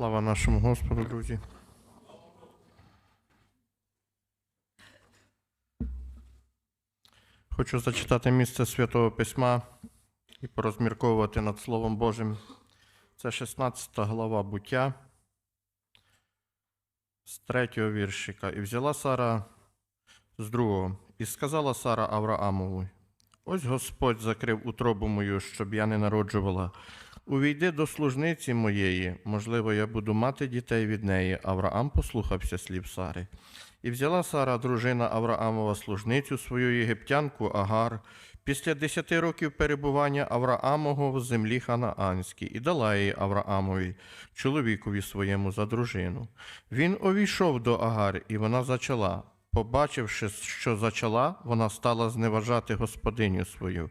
Слава нашому Господу, друзі. Хочу зачитати місце Святого Письма і порозмірковувати над Словом Божим. Це 16 глава буття з третього віршика. І взяла Сара з другого, і сказала Сара Авраамову: Ось Господь закрив утробу мою, щоб я не народжувала. Увійди до служниці моєї, можливо, я буду мати дітей від неї. Авраам послухався слів Сари. І взяла Сара, дружина Авраамова, служницю свою єгиптянку Агар, після десяти років перебування Авраамого в землі Ханаанській, і дала її Авраамові, чоловікові своєму за дружину. Він увійшов до Агар, і вона зачала. Побачивши, що зачала, вона стала зневажати господиню свою,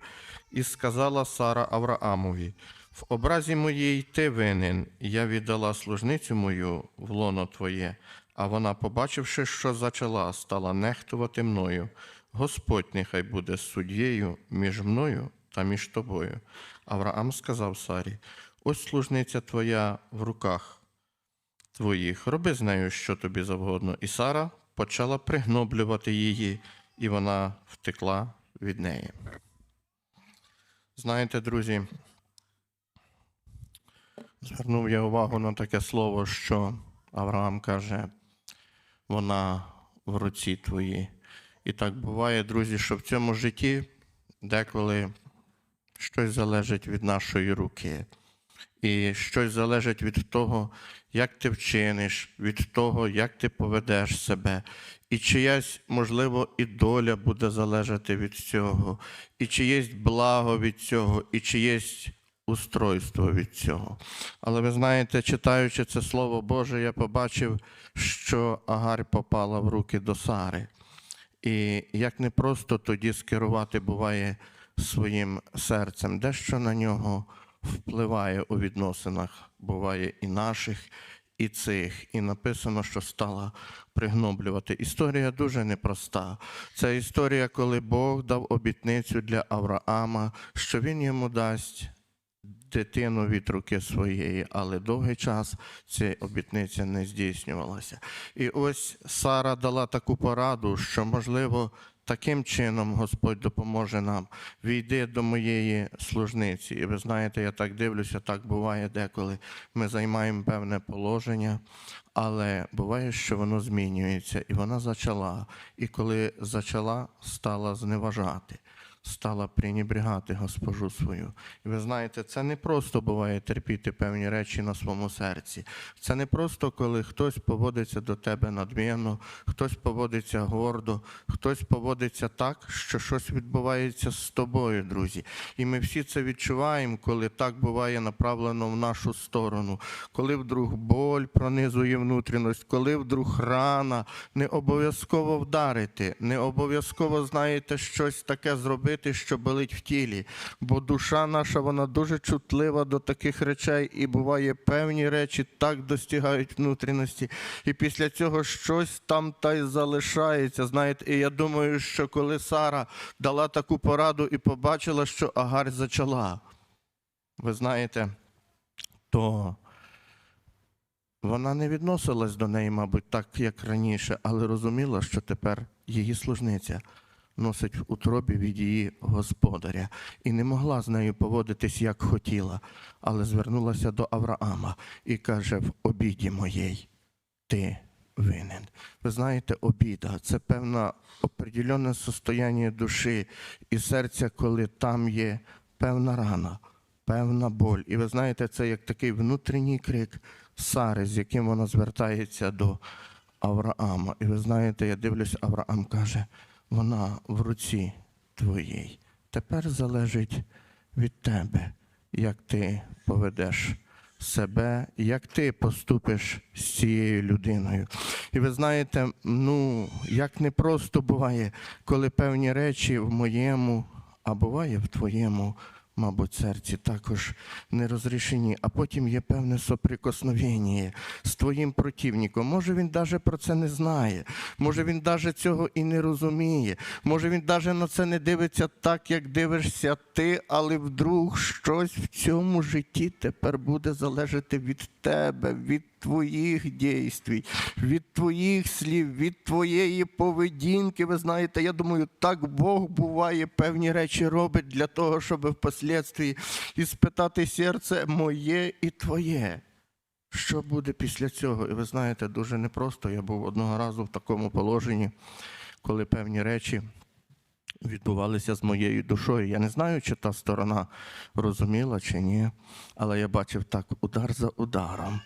і сказала Сара Авраамові: В образі моїй ти винен, я віддала служницю мою в лоно твоє. А вона, побачивши, що зачала, стала нехтувати мною. Господь нехай буде суддєю між мною та між тобою. Авраам сказав Сарі: Ось служниця твоя в руках твоїх, роби з нею, що тобі завгодно. І Сара почала пригноблювати її, і вона втекла від неї. Знаєте, друзі, звернув я увагу на таке слово, що Авраам каже, вона в руці твоїй. І так буває, друзі, що в цьому житті деколи щось залежить від нашої руки. І щось залежить від того, як ти вчиниш, від того, як ти поведеш себе. І чиясь, можливо, і доля буде залежати від цього, і чиєсь благо від цього, і чиєсь устройство від цього. Але ви знаєте, читаючи це Слово Боже, я побачив, що Агарь попала в руки до Сари. І як не просто тоді скерувати буває своїм серцем, дещо на нього впливає у відносинах, буває і наших, і цих. І написано, що стала пригноблювати. Історія дуже непроста. Це історія, коли Бог дав обітницю для Авраама, що він йому дасть дитину від руки своєї, але довгий час ця обітниця не здійснювалася. І ось Сара дала таку пораду, що, можливо, таким чином Господь допоможе нам. Війди до моєї служниці. І ви знаєте, я так дивлюся, так буває деколи. Ми займаємо певне положення, але буває, що воно змінюється, і вона зачала. І коли зачала, стала зневажати стала пренебрігати госпожу свою. І ви знаєте, це не просто буває терпіти певні речі на своєму серці. Це не просто, коли хтось поводиться до тебе надмірно, хтось поводиться гордо, хтось поводиться так, що щось відбувається з тобою, друзі. І ми всі це відчуваємо, коли так буває направлено в нашу сторону, коли вдруг боль пронизує внутрішність, коли вдруг рана, не обов'язково вдарити, не обов'язково, знаєте, щось таке зробити, що болить в тілі. Бо душа наша, вона дуже чутлива до таких речей, і буває певні речі так достигають внутрішності. І після цього щось там та й залишається. Знаєте, і я думаю, що коли Сара дала таку пораду і побачила, що Агарь зачала, ви знаєте, то вона не відносилась до неї, мабуть, так, як раніше, але розуміла, що тепер її служниця носить в утробі від її господаря, і не могла з нею поводитись, як хотіла, але звернулася до Авраама і каже: в обіді моєй ти винен. Ви знаєте, обіда це певне определенне состояння душі і серця, коли там є певна рана, певна боль. І ви знаєте, це як такий внутрішній крик Сари, з яким вона звертається до Авраама. І ви знаєте, я дивлюсь, Авраам каже, вона в руці твоїй. Тепер залежить від тебе, як ти поведеш себе, як ти поступиш з цією людиною. І ви знаєте, ну, як непросто буває, коли певні речі в моєму, а буває в твоєму мабуть, серці також не розрішені, а потім є певне соприкосновення з твоїм противником. Може, він навіть про це не знає, може він навіть цього і не розуміє, може він навіть на це не дивиться так, як дивишся ти, але вдруг щось в цьому житті тепер буде залежати від тебе, від твоїх дійствій, від твоїх слів, від твоєї поведінки. Ви знаєте, я думаю, так Бог буває певні речі робить для того, щоб впоследствии іспитати серце моє і твоє. Що буде після цього? І ви знаєте, дуже непросто. Я був одного разу в такому положенні, коли певні речі відбувалися з моєю душою. Я не знаю, чи та сторона розуміла чи ні, але я бачив так удар за ударом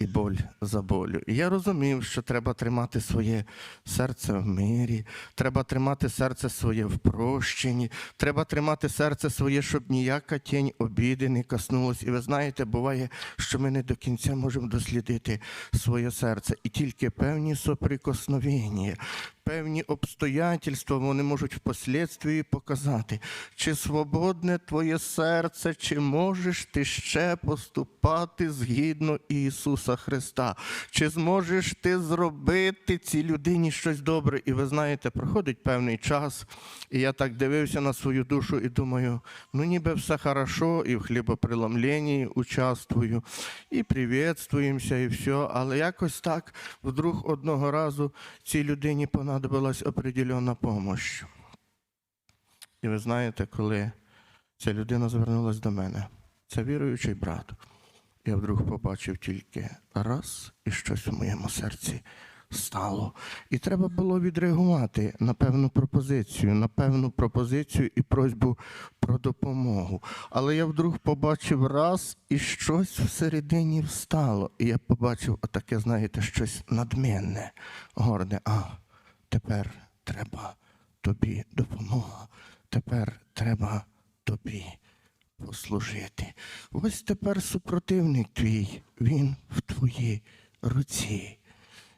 і боль за болю. І я розумів, що треба тримати своє серце в мирі, треба тримати серце своє в прощенні, треба тримати серце своє, щоб ніяка тінь обіди не коснулась. І ви знаєте, буває, що ми не до кінця можемо дослідити своє серце, і тільки певні соприкосновення, певні обстоятельства вони можуть впоследствии показати, чи свободне твоє серце, чи можеш ти ще поступати згідно Ісуса Христа, чи зможеш ти зробити цій людині щось добре. І ви знаєте, проходить певний час, і я так дивився на свою душу і думаю, ну ніби все хорошо, і в хлібопреломленні участвую, і привітствуємося, і все, але якось так вдруг одного разу цій людині понадобилась определенна допомога. І ви знаєте, коли ця людина звернулася до мене, це віруючий брат, я вдруг побачив тільки раз і щось у моєму серці стало. І треба було відреагувати на певну пропозицію, на певну пропозицію і просьбу про допомогу. Але я вдруг побачив раз і щось всередині встало. І я побачив отаке, знаєте, щось надмінне, горде. А тепер треба тобі допомога. Тепер треба тобі послужити. Ось тепер супротивник твій, він в твоїй руці.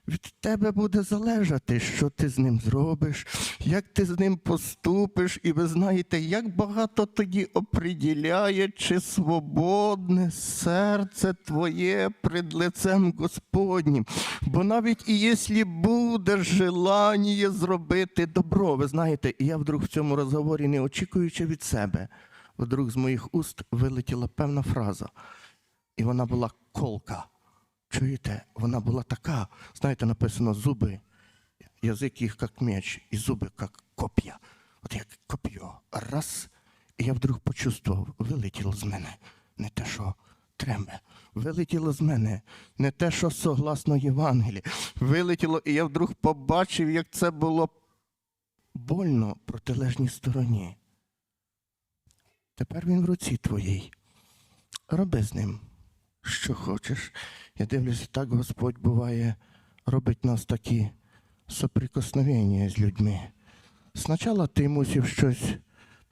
Від тебе буде залежати, що ти з ним зробиш, як ти з ним поступиш, і ви знаєте, як багато тоді оприділяє, чи свободне серце твоє пред лицем Господнім. Бо навіть і якщо буде желання зробити добро, ви знаєте, і я вдруг в цьому розговорі, не очікуючи від себе, вдруг з моїх уст вилетіла певна фраза, і вона була колка. Чуєте, вона була така, знаєте, написано зуби, язик їх як меч, і зуби як коп'я. От як коп'є. Раз, і я вдруг почувствував, вилетіло з мене не те, що трембе. Вилетіло з мене не те, що согласно Євангелії. Вилетіло, і я вдруг побачив, як це було больно протилежній стороні. Тепер він в руці твоїй. Роби з ним, що хочеш. Я дивлюся, так Господь буває, робить нас такі соприкосновення з людьми. Спочатку ти мусив щось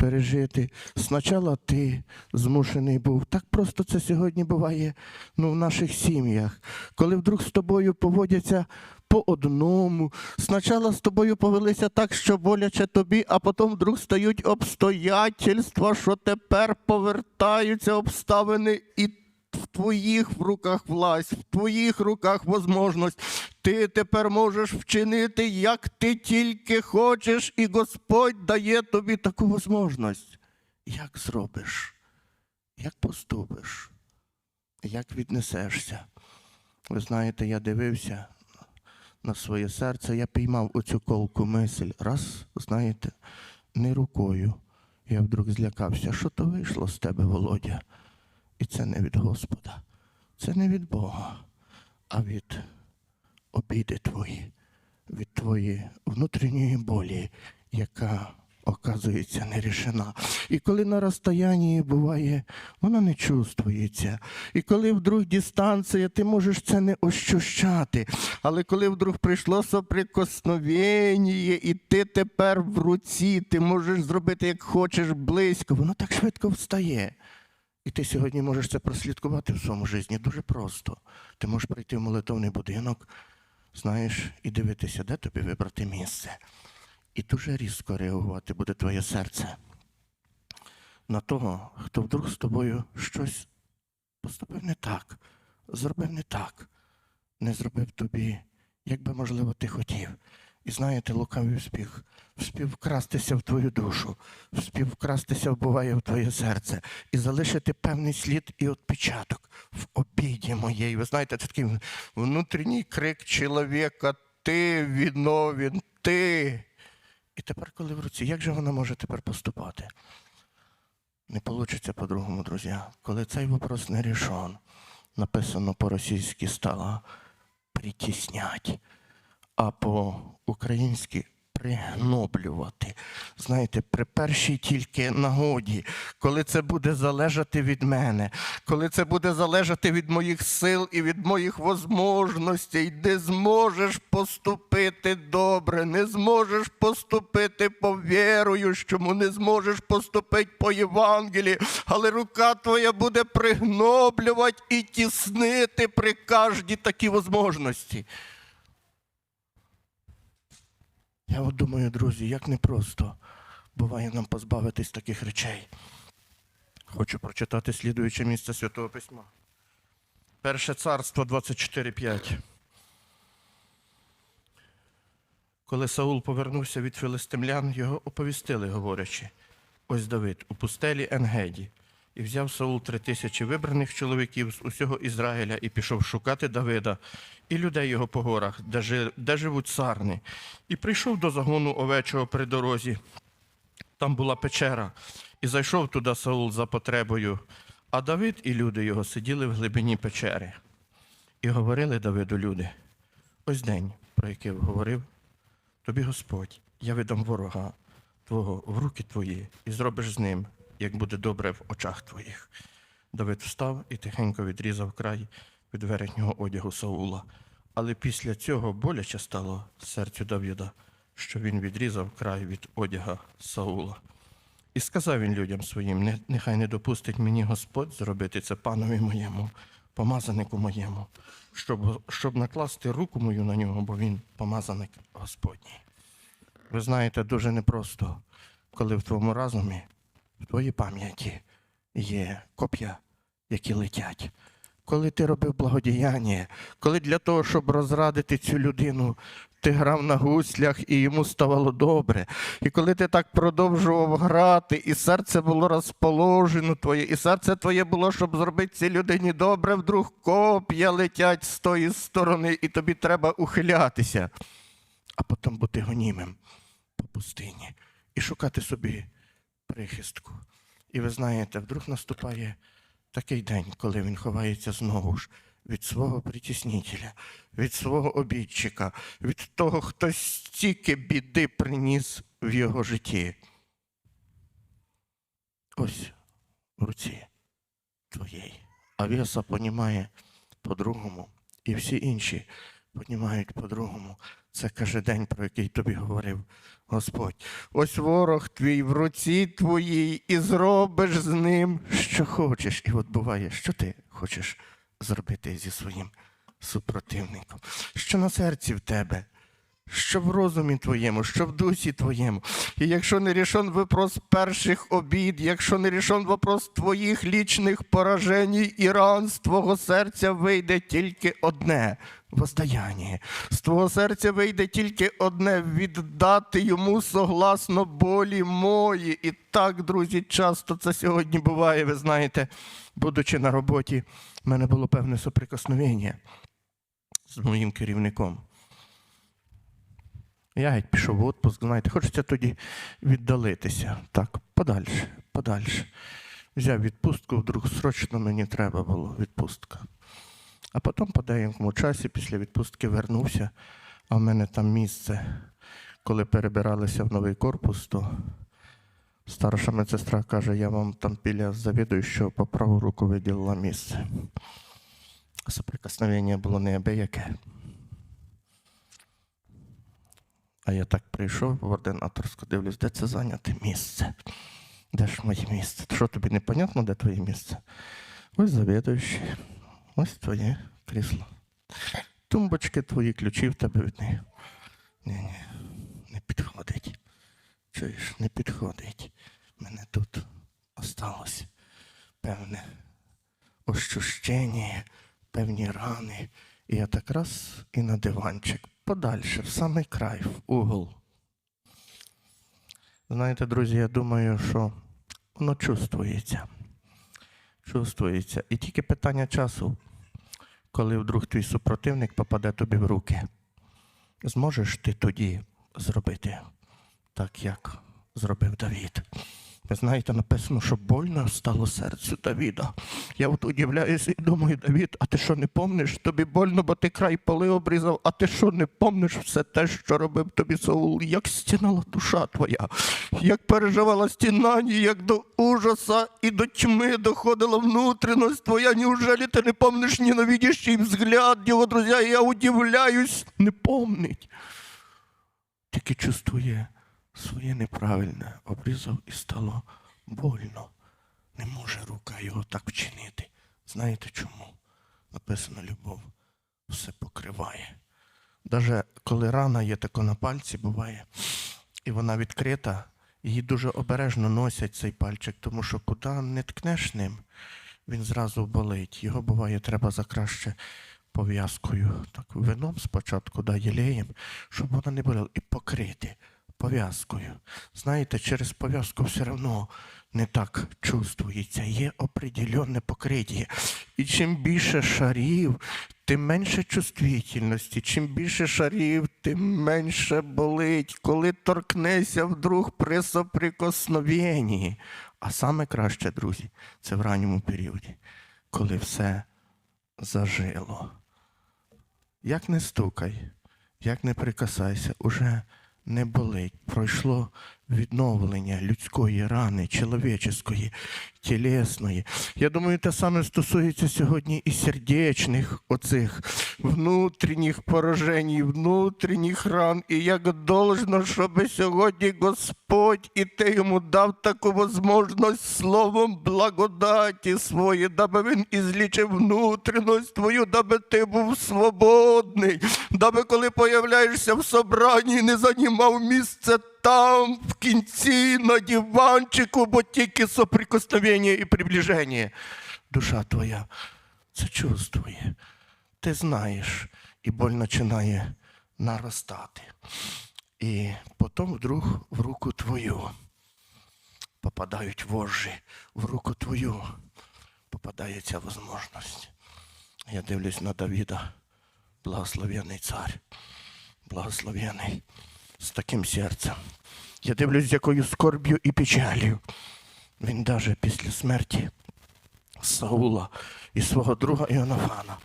пережити, спочатку ти змушений був. Так просто це сьогодні буває ну, в наших сім'ях, коли вдруг з тобою поводяться по одному. Спочатку з тобою повелися так, що боляче тобі, а потім вдруг стають обстоятельства, що тепер повертаються обставини і в твоїх руках власть, в твоїх руках можливість. Ти тепер можеш вчинити, як ти тільки хочеш, і Господь дає тобі таку можливість. Як зробиш, як поступиш, як віднесешся. Ви знаєте, я дивився на своє серце, я піймав оцю колку мисль. Раз, знаєте, не рукою. Я вдруг злякався, що то вийшло з тебе, Володя. І це не від Господа, це не від Бога, а від обіди твої, від твоєї внутрішньої болі, яка оказується нерішена. І коли на розстоянні буває, вона не чувствується. І коли вдруг дистанція, ти можеш це не ощущати. Але коли вдруг прийшло соприкосновення, і ти тепер в руці, ти можеш зробити, як хочеш, близько, воно так швидко встає. І ти сьогодні можеш це прослідкувати в своєму житті дуже просто. Ти можеш прийти в молитовний будинок, знаєш, і дивитися, де тобі вибрати місце. І дуже різко реагувати буде твоє серце. на того, хто вдруг з тобою щось поступив не так, зробив не так, не зробив тобі, як би, можливо, ти хотів. І знаєте, лукавий успіх вспів вкрастися в твою душу, вспів вкрастися вбуває в твоє серце і залишити певний слід і відпечаток в обіді моєї. Ви знаєте, це такий внутрішній крик чоловіка, ти виновен, ти. І тепер, коли в руці, як же вона може тепер поступати? Не вийде по-другому, друзі. Коли цей вопрос не рішен, написано по-російськи стало притіснять, а по-українськи пригноблювати. Знаєте, при першій тільки нагоді, коли це буде залежати від мене, коли це буде залежати від моїх сил і від моїх возможностей, не зможеш поступити добре, не зможеш поступити по віруючому, не зможеш поступити по Євангелії, але рука твоя буде пригноблювати і тіснити при кожній такій возможності. Я от думаю, друзі, як непросто буває нам позбавитись таких речей. Хочу прочитати слідуюче місце Святого Письма. Перше царство 24.5. Коли Саул повернувся від філистимлян, його оповістили, говорячи: ось Давид у пустелі Енгеді. І взяв Саул три тисячі вибраних чоловіків з усього Ізраїля і пішов шукати Давида і людей його по горах, де, жи- де живуть сарни. І прийшов до загону овечого при дорозі. Там була печера, і зайшов туди Саул за потребою. А Давид і люди його сиділи в глибині печери. І говорили Давиду люди: ось день, про який говорив тобі Господь, я видам ворога твого в руки твої, і зробиш з ним, як буде добре в очах твоїх. Давид встав і тихенько відрізав край від верхнього одягу Саула. Але після цього боляче стало серцю Давіда, що він відрізав край від одяга Саула. І сказав він людям своїм: нехай не допустить мені Господь зробити це панові моєму, помазанику моєму, щоб, щоб накласти руку мою на нього, бо він помазаник Господній. Ви знаєте, дуже непросто, коли в твоєму разумі, в твоїй пам'яті є коп'я, які летять. Коли ти робив благодіяння, коли для того, щоб розрадити цю людину, ти грав на гуслях і йому ставало добре. І коли ти так продовжував грати, і серце було розположено твоє, і серце твоє було, щоб зробити цій людині добре, вдруг коп'я летять з тої сторони, і тобі треба ухилятися, а потім бути гонімим по пустині і шукати собі прихистку. І ви знаєте, вдруг наступає такий день, коли він ховається знову ж від свого притіснителя, від свого обідчика, від того, хто стільки біди приніс в його житті. Ось в руці твоєї. А Веса понімає по-другому, і всі інші понімають по-другому. Це каже день, про який тобі говорив Господь. Ось ворог твій в руці твоїй, і зробиш з ним, що хочеш. І от буває, що ти хочеш зробити зі своїм супротивником, що на серці в тебе, що в розумі твоєму, що в дусі твоєму. І якщо не рішен вопрос перших обід, якщо не рішен вопрос твоїх лічних поражень і ран, з твого серця вийде тільки одне воздаяння. З твого серця вийде тільки одне віддати йому согласно болі мої. І так, друзі, часто це сьогодні буває. Ви знаєте, будучи на роботі, в мене було певне соприкосновення з моїм керівником. Я геть пішов в отпуск, знаєте, хочеться тоді віддалитися. Так, подальше, подальше. Взяв відпустку, вдруг срочно мені треба було відпустка. А потім по деякому часі після відпустки вернувся, а в мене там місце, коли перебиралися в новий корпус, то старша медсестра каже, я вам там біля завідуючого по праву руку виділила місце. Соприкосновення було неабияке. А я так прийшов в ординаторську, дивлюсь, де це зайняте місце. Де ж моє місце? Що тобі непонятно, де твоє місце? Ось завідуючий, ось твоє крісло. Тумбочки твої, ключі в тебе від них. Ні, ні, не підходить. Чуєш, не підходить. Мене тут осталось певне ощущення, певні рани. І я так раз і на диванчик, подальше, в самий край, в угол. Знаєте, друзі, я думаю, що воно чувствується. Чувствується. І тільки питання часу, коли вдруг твій супротивник попаде тобі в руки. Зможеш ти тоді зробити так, як зробив Давід. Ви знаєте, написано, що больно стало серцю Давіда. Я от удивляюся і думаю, Давід, а ти що не помниш? Тобі больно, бо ти край поли обрізав, а ти що не помниш все те, що робив тобі Саул? Як стінала душа твоя, як переживала стінані, як до ужаса і до тьми доходила внутрішність твоя. Неужели ти не помниш ненавидящий взгляд його, друзі? Я удивляюсь, не помнить. Тільки чувствує своє неправильне, обрізав і стало больно. Не може рука його так вчинити. Знаєте чому? Написано любов все покриває. Даже коли рана є тако на пальці, буває, і вона відкрита, її дуже обережно носять цей пальчик, тому що куди не ткнеш ним, він зразу болить. Його буває, треба закраще пов'язкою. Так, вином спочатку да, єлеєм, щоб вона не боліла, і покрити пов'язкою. Знаєте, через пов'язку все одно не так чувствується. Є определенне покриття. І чим більше шарів, тим менше чувствительності. Чим більше шарів, тим менше болить, коли торкнеся вдруг при соприкосновенні. А саме краще, друзі, це в ранньому періоді, коли все зажило. Як не стукай, як не прикасайся, уже не болить. Пройшло відновлення людської рани, чоловічої, тілесної. Я думаю, те саме стосується сьогодні і сердечних оцих внутрішніх поражень, внутрішніх ран. І як должно, щоб сьогодні Господь і ти йому дав таку можливість словом благодаті своєї, даби він ізлічив внутрішність твою, даби ти був свободний, даби коли появляєшся в собранні, не займав місце там, в кінці, на диванчику, бо тільки соприкосновення і приближення. Душа твоя це чувствує. Ти знаєш, і боль починає наростати. І потім вдруг в руку твою попадають вожжі, в руку твою попадає ця можливість. Я дивлюсь на Давіда, благословений цар, благословений таким серцем. Я дивлюсь, з якою скорб'ю і печалью. Він даже після смерті Саула і свого друга Іонафана.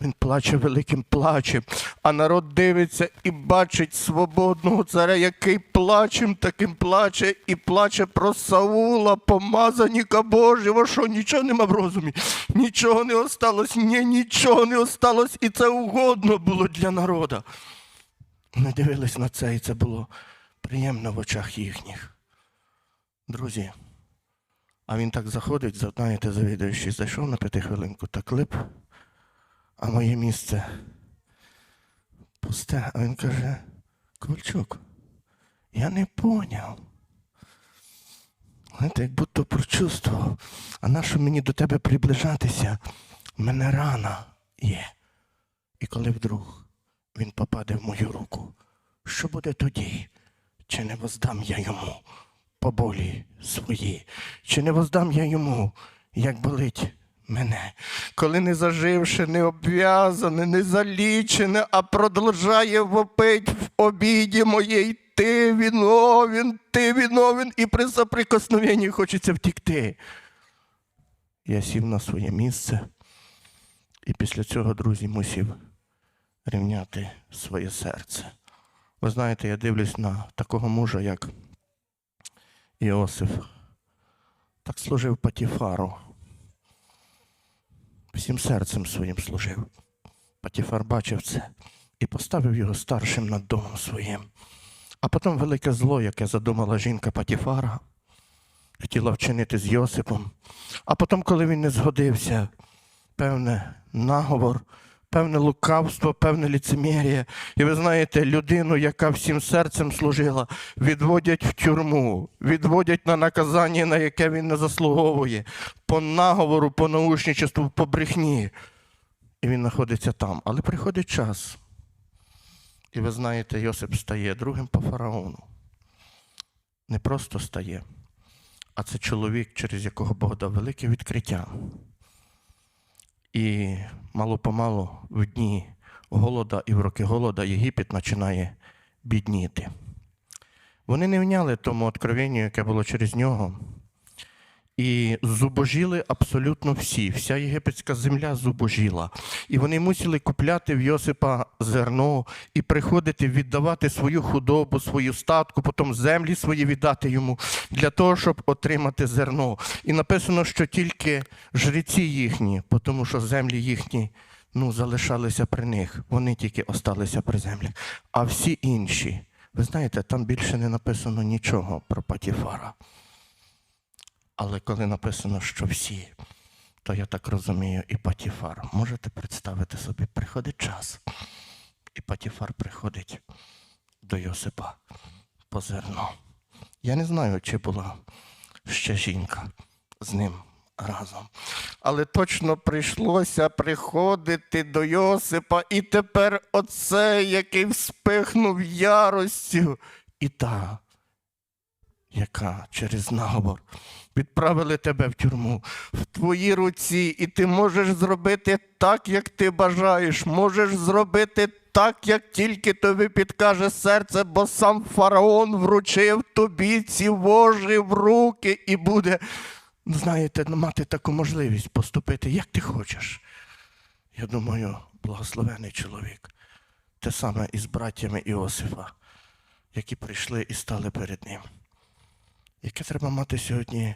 Він плаче великим плачем, а народ дивиться і бачить свободного царя, який плачем таким плаче, і плаче про Саула, помазаніка Божого, що нічого нема в розумі, нічого не осталось, ні, нічого не осталось, і це угодно було для народа. Вони дивились на це, і це було приємно в очах їхніх. Друзі, а він так заходить, знаєте, завідуючий, зайшов на п'ятихвилинку, так лип, а моє місце пусте. А він каже, Ковальчук, я не поняв. Знаєте, як будто прочувствував, а нащо мені до тебе приближатися? У мене рана є. І коли вдруг він попаде в мою руку, що буде тоді? Чи не воздам я йому по болі свої? Чи не воздам я йому, як болить мене, коли не заживши, не обв'язане, не залічене, а продовжає вопить в обіді моєї ти виновен, ти виновен, і при соприкосновенні хочеться втікти. Я сів на своє місце, і після цього, друзі, мусів рівняти своє серце. Ви знаєте, я дивлюсь на такого мужа, як Іосиф. Так служив Патіфару. Всім серцем своїм служив. Патіфар бачив це і поставив його старшим над домом своїм. А потім велике зло, яке задумала жінка Патіфара, хотіла вчинити з Йосипом. А потім, коли він не згодився, певне, наговор певне лукавство, певне ліцемір'я. І ви знаєте, людину, яка всім серцем служила, відводять в тюрму, відводять на наказання, на яке він не заслуговує, по наговору, по наушничеству, по брехні. І він знаходиться там. Але приходить час. І ви знаєте, Йосип стає другим по фараону. Не просто стає, а це чоловік, через якого Бог дав велике відкриття. І мало-помалу в дні голода і в роки голода Єгипет починає бідніти. Вони не вняли тому откровенню, яке було через нього. І зубожіли абсолютно всі. Вся єгипетська земля зубожіла. І вони мусили купляти в Йосипа зерно і приходити віддавати свою худобу, свою статку, потім землі свої віддати йому для того, щоб отримати зерно. І написано, що тільки жреці їхні, тому що землі їхні ну, залишалися при них. Вони тільки осталися при землях. А всі інші, ви знаєте, там більше не написано нічого про Патіфара. Але коли написано, що всі, то я так розумію, і Патіфар. Можете представити собі, приходить час, і Патіфар приходить до Йосипа по зерно. Я не знаю, чи була ще жінка з ним разом. Але точно прийшлося приходити до Йосипа, і тепер оце, який вспихнув яростю, і та, яка через наговор відправили тебе в тюрму в твоїй руці, і ти можеш зробити так, як ти бажаєш, можеш зробити так, як тільки тобі підкаже серце, бо сам фараон вручив тобі ці вожі в руки і буде, знаєте, мати таку можливість поступити, як ти хочеш. Я думаю, благословений чоловік, те саме із братями Іосифа, які прийшли і стали перед ним. Яке треба мати сьогодні,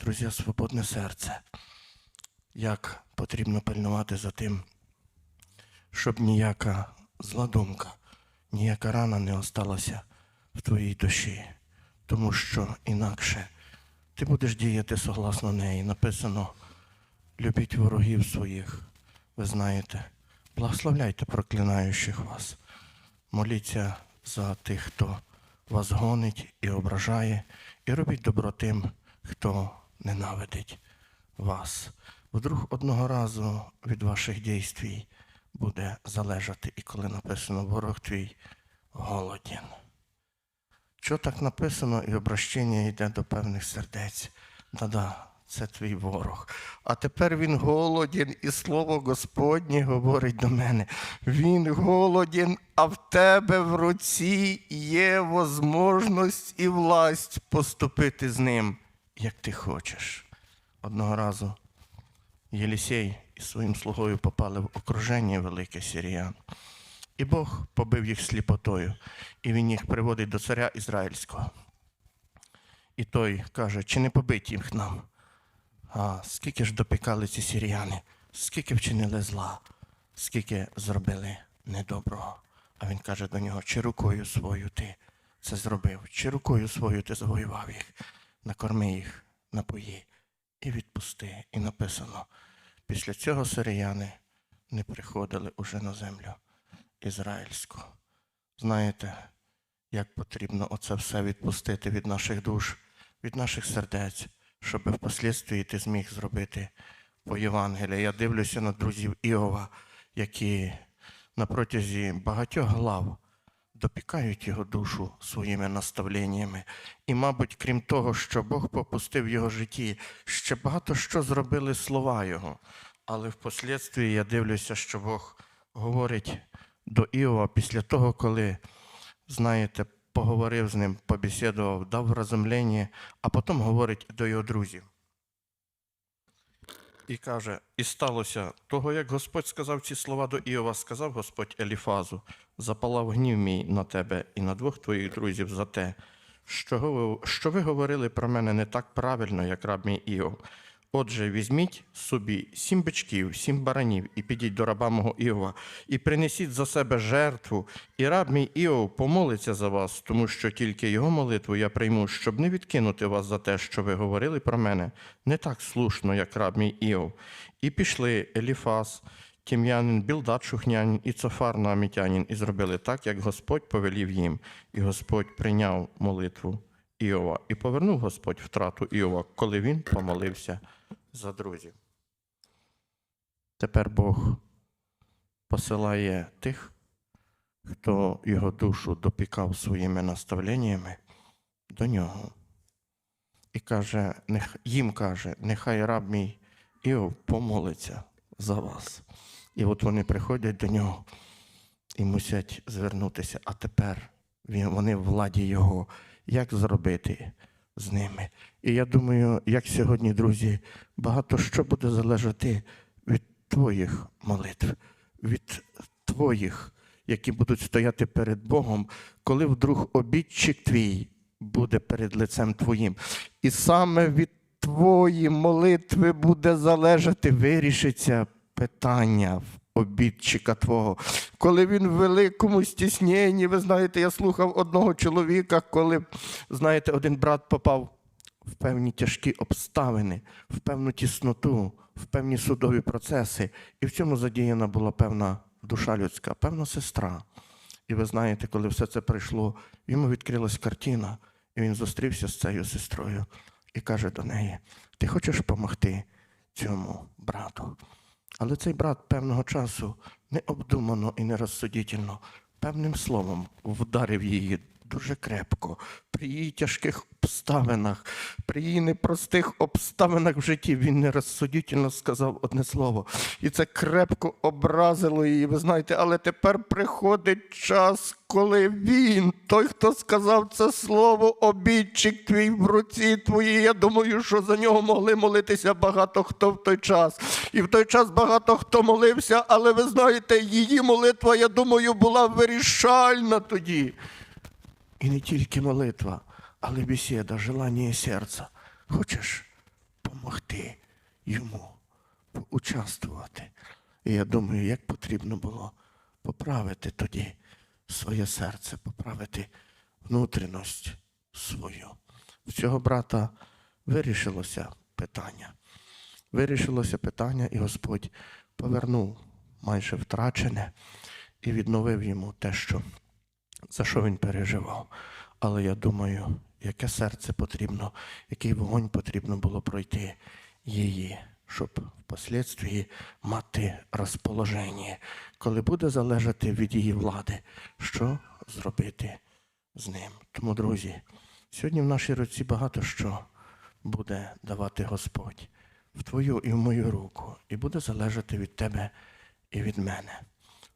друзі, свободне серце? Як потрібно пильнувати за тим, щоб ніяка зла думка, ніяка рана не осталася в твоїй душі, тому що інакше ти будеш діяти согласно неї. Написано: любіть ворогів своїх, ви знаєте, благословляйте проклинаючих вас, моліться за тих, хто вас гонить і ображає, і робіть добро тим, хто ненавидить вас. Вдруг одного разу від ваших дійствій буде залежати, і коли написано ворог твій голоден. Що так написано, і обращення йде до певних сердець. Да-да, це твій ворог. А тепер він голоден, і слово Господнє говорить до мене. Він голоден, а в тебе в руці є возможність і власть поступити з ним, як ти хочеш. Одного разу Єлісей із своїм слугою попали в окруження велике сіріян. І Бог побив їх сліпотою, і він їх приводить до царя Ізраїльського. І той каже, чи не побить їх нам? А скільки ж допікали ці сіріяни, скільки вчинили зла, скільки зробили недоброго. А він каже до нього, чи рукою свою ти це зробив, чи рукою свою ти завоював їх, накорми їх, напої і відпусти. І написано, після цього сиріяни не приходили уже на землю ізраїльську. Знаєте, як потрібно оце все відпустити від наших душ, від наших сердець, щоб впоследствії ти зміг зробити по Євангелії. Я дивлюся на друзів Іова, які на протязі багатьох глав допікають його душу своїми наставленнями. І, мабуть, крім того, що Бог попустив його житті, ще багато що зробили слова його. Але впоследствії я дивлюся, що Бог говорить до Іова після того, коли, знаєте, поговорив з ним, побесідував, дав вразумлення, а потім говорить до його друзів. І каже: І сталося того, як Господь сказав ці слова до Іова, сказав Господь Еліфазу, запалав гнів мій на тебе і на двох твоїх друзів за те, що ви говорили про мене не так правильно, як раб мій Іов. Отже, візьміть собі сім бичків, сім баранів, і підіть до раба мого Іова, і принесіть за себе жертву, і раб мій Іов помолиться за вас, тому що тільки його молитву я прийму, щоб не відкинути вас за те, що ви говорили про мене, не так слушно, як раб мій Іов. І пішли Еліфас тім'янин, Білдат Шухнянин і Цофар Наамітянин, і зробили так, як Господь повелів їм. І Господь прийняв молитву Іова. І повернув Господь втрату Іова, коли він помолився за друзів. Тепер Бог посилає тих, хто його душу допікав своїми наставленнями до нього. І каже, їм каже, нехай раб мій Іов помолиться за вас. І от вони приходять до нього і мусять звернутися. А тепер вони в владі його. Як зробити з ними? І я думаю, як сьогодні, друзі, багато що буде залежати від твоїх молитв, від твоїх, які будуть стояти перед Богом, коли вдруг обідчик твій буде перед лицем твоїм. І саме від твої молитви буде залежати, вирішиться питання обідчика твого. Коли він в великому стісненні, ви знаєте, я слухав одного чоловіка, коли, знаєте, один брат попав в певні тяжкі обставини, в певну тісноту, в певні судові процеси. І в цьому задіяна була певна душа людська, певна сестра. І ви знаєте, коли все це прийшло, йому відкрилась картина, і він зустрівся з цією сестрою і каже до неї: Ти хочеш допомогти цьому брату? Але цей брат певного часу необдумано і нерозсудітельно певним словом вдарив її дуже крепко, при її тяжких обставинах, при її непростих обставинах в житті він нерозсудительно сказав одне слово. І це крепко образило її. Ви знаєте, але тепер приходить час, коли він, той, хто сказав це слово, обідчик твій в руці твоїй. Я думаю, що за нього могли молитися багато хто в той час. І в той час багато хто молився, але ви знаєте, її молитва, я думаю, була вирішальна тоді. І не тільки молитва, але бесіда, желання серця. Хочеш допомогти йому поучаствувати. І я думаю, як потрібно було поправити тоді своє серце, поправити внутрішність свою. В цього брата вирішилося питання. Вирішилося питання, і Господь повернув майже втрачене і відновив йому те, що за що він переживав. Але я думаю, яке серце потрібно, який вогонь потрібно було пройти її, щоб впоследствії мати розположення, коли буде залежати від її влади, що зробити з ним. Тому, друзі, сьогодні в нашій руці багато що буде давати Господь в твою і в мою руку, і буде залежати від тебе і від мене,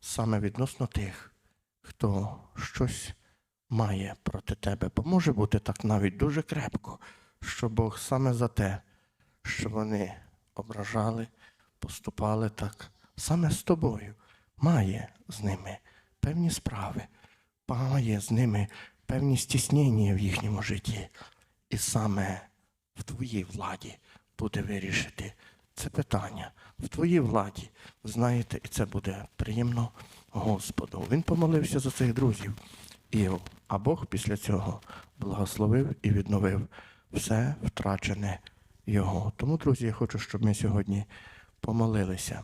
саме відносно тих, хто щось має проти тебе, бо може бути так навіть дуже крепко, що Бог саме за те, що вони ображали, поступали так, саме з тобою має з ними певні справи, має з ними певні стіснення в їхньому житті. І саме в твоїй владі буде вирішити це питання. В твоїй владі, знаєте, і це буде приємно Господу. Він помолився за цих друзів. І, а Бог після цього благословив і відновив все втрачене його. Тому, друзі, я хочу, щоб ми сьогодні помолилися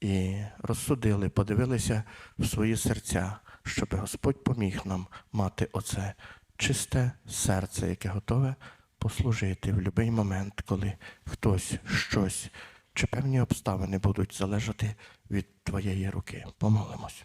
і розсудили, подивилися в свої серця, щоб Господь поміг нам мати оце чисте серце, яке готове послужити в будь-який момент, коли хтось щось чи певні обставини будуть залежати від твоєї руки. Помолимось.